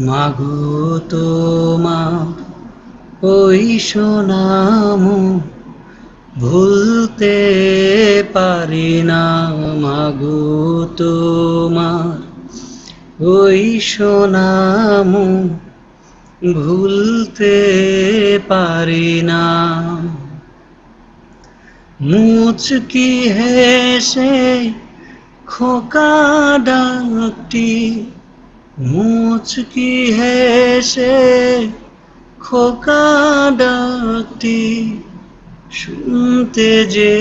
মাগো তোমার, ওই সোনাম ভুলতে পারি না। মাগো তোমার, ওই সোনাম ভুলতে পারি না। মুচকি হেসে খোকা ডাকটি মুচকি হেসে খোকা ডাকটি শুনতে যে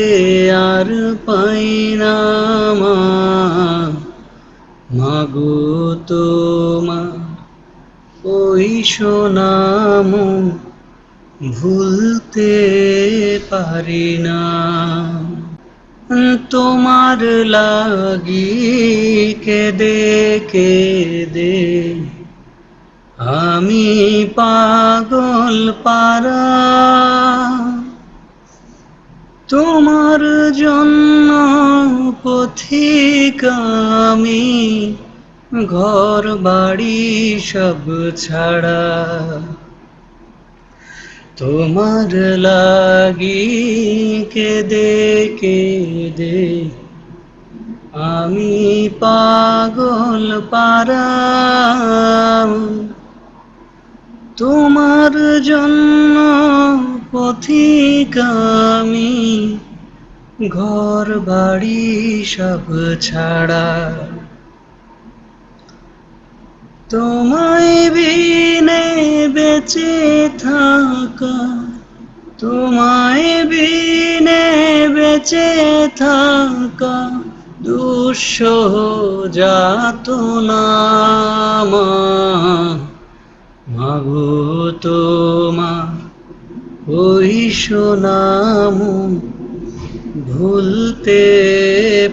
আর পাই না মা। মাগো তোমার ওই সোনাম ভুলতে পারি না। তোমার লাগি কেদে কেদে। আমি পাগল পারা তোমার জন্য পথিক আমি ঘর বাড়ি সব ছাড়া। তোমার লাগি কেদে কেদে আমি পাগল পারা। তোমার জন্য পথিক আমি। ঘর বাড়ি সব ছাড়া। তোমায় বিনে বেঁচে থাকা, তোমায় বিনে বেঁচে থাকা, দুঃসহ যাত নাম মাগো তোমা ওই সোনাম ভুলতে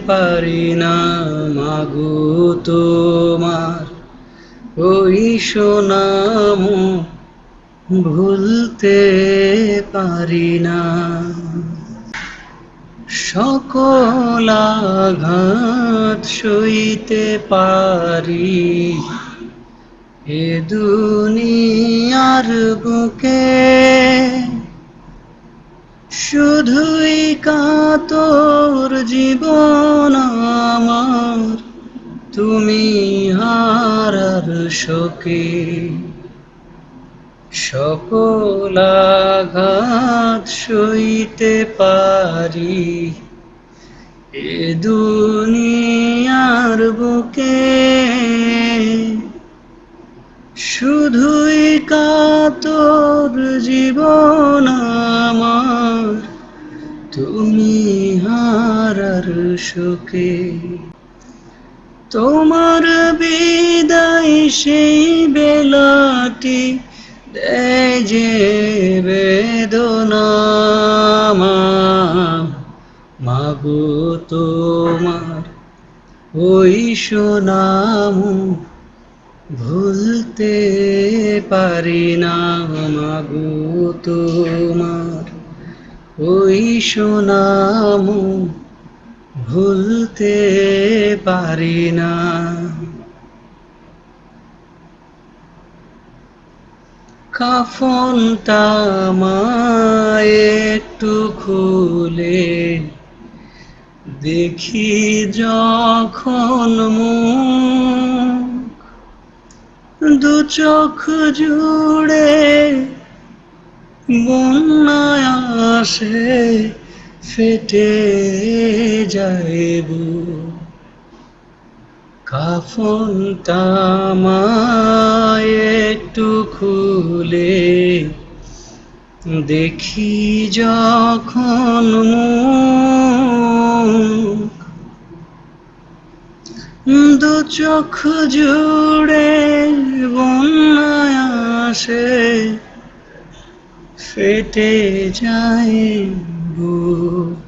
পারি না। মাগো তোমার, ওই সোনাম ভুলতে পারি না। সকল আঘাত সইতে পারি। এ দুনিয়ার বুকে শুধুই কাতর জীবন আমার। তুমি হারার শোকে সকল আঘাত সইতে পারি। এ দুনিয়ার বুকে শুধুই কাতর জীবন আমার। তুমি হারার শোকে। তোমার বিদায় সেই বেলাটি দেয় যে বেদনা মাগো তোমার ওই সোনাম ভুলতে পারি না। মাগো তোমার ওই সোনাম ভুলতে পারি না। কাফনটা আমায় একটু খুলে দেখি যখন দু চোখ জুড়ে বন্যায় আসে ফেটে যাইব কাফনটা আমায় একটু খুলে দেখি যখন দু চোখ জুড়ে বন্যায় আসে ফেটে যায় বুক।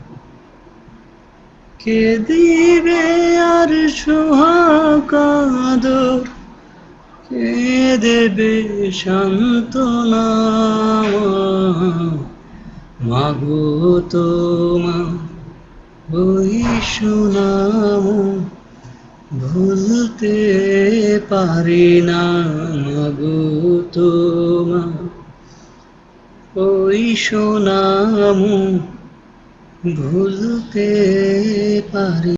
কে দিবে আর সোহাগাদর কে দেবে সান্ত্বনা? মাগো তোমা ওই সুনাম ভুলতে পারি না, মাগো তোমার ওই সোনামু ভুলতে পারি